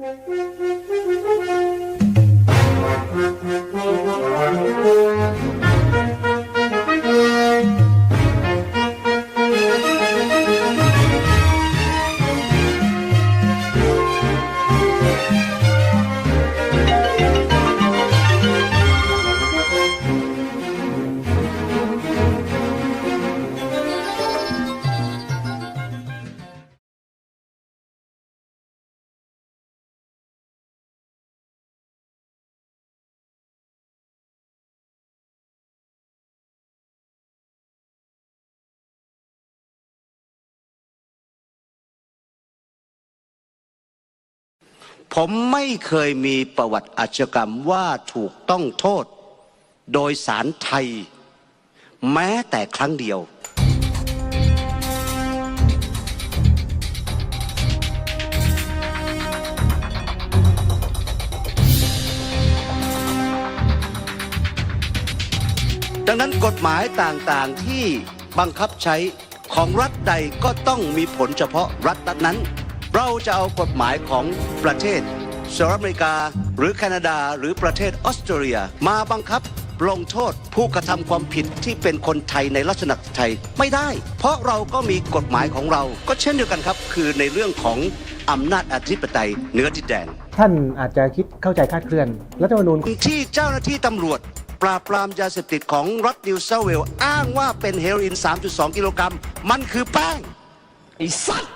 嗯嗯嗯 ผมไม่เคยมีประวัติอาชญากรรมว่าถูกต้องโทษ โดยสารไทย แม้แต่ครั้งเดียว ดังนั้นกฎหมายต่างๆที่บังคับใช้ของรัฐใดก็ต้องมีผลเฉพาะรัฐนั้น เราจะเอากฎหมายของประเทศสหรัฐอเมริกา หรือแคนาดาหรือประเทศออสเตรเลีย มาบังคับลงโทษผู้กระทำความผิดที่เป็นคนไทยในลักษณะไทยไม่ได้ เพราะเราก็มีกฎหมายของเรา ก็เช่นเดียวกันครับ คือในเรื่องของอำนาจอธิปไตยเหนือดินแดน ท่านอาจจะคิดเข้าใจคลาดเคลื่อนรัฐธรรมนูญที่เจ้าหน้าที่ตำรวจ ปราบปรามยาเสพติดของรัฐนิวเซาเวล อ้างว่าเป็นเฮโรอีน 3.2 กิโลกรัม มันคือแป้งไอ้สัตว์